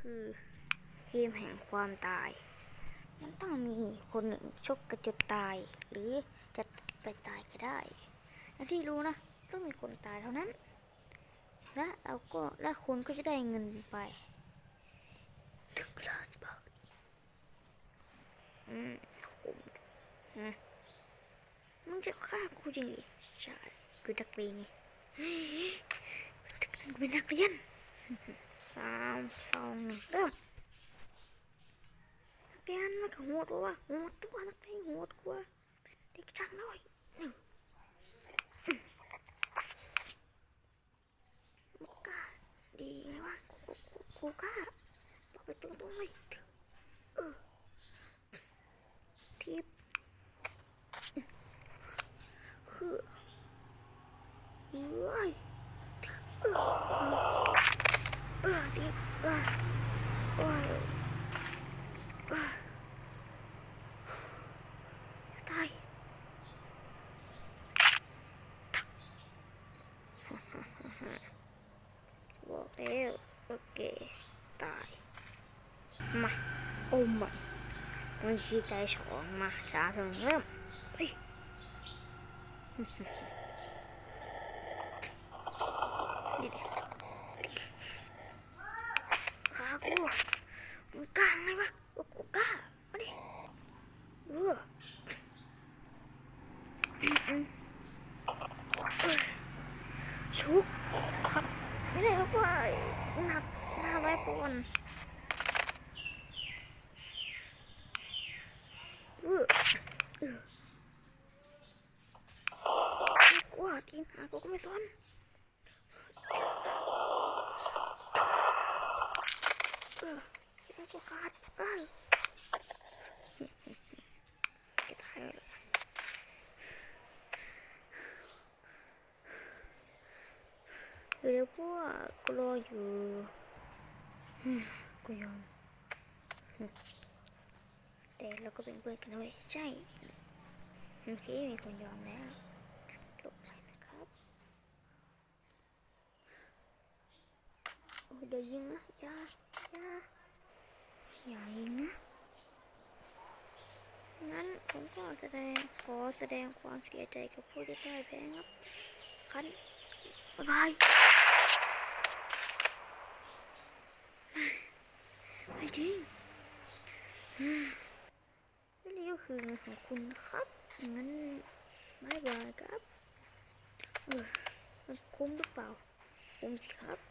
คือเกมแห่งความตาย มันต้องมีคนหนึ่งชกกระจุดตาย หรือจะไปตายก็ได้และที่รู้นะ ต้องมีคนตายเท่านั้น และเราก็และคุณก็จะได้เงินไปหนึ่งล้านบาทอืมผมอืมมึงจะฆ่ากูจริงใช่คือนักเรียนไงเป็นนักเรียนามสองเริ่มนักเรียนมันก็โหดว่ะโหดตัวนักเรียนโหดกว่าเด็กช่างน้อยหนึ่งมึงกล้าดีไงวะกูกูกูกล้าต่อไปตรงๆเลยเออทีบคือเฮ้ยเออ เออทีบเออโอ้ยเออจะตาย บอกแล้ วมึงกล้าไงวะกูกล้ามาดิเอออืมอืมเอ้ยชุกครับไม่ได้ครับว่าหนักหน้าไว้ปนเออเออกูว่าทีมหากูก็ไม่สนเออ แค่กูขาดเออจะตายแล้วเดี๋ยวพวกกูรออยู่กูยอมแต่เราก็เป็นเพื่อนกันนะเว้ยใช่เมื่อกี้มีคนยอมแล้วลบไปนะครับโอ้เดี๋ยวยิงนะยายา อย่ายิงนะงั้นผมก็แสดงขอแสดงความเสียใจกับผู้ที่พ่ายแพ้ครับคันบ๊ายบายไม่จริงนี่ก็คือเงินของคุณครับ งั้นบายบายครับ มันคุ้มหรือเปล่า คุ้มสิครับ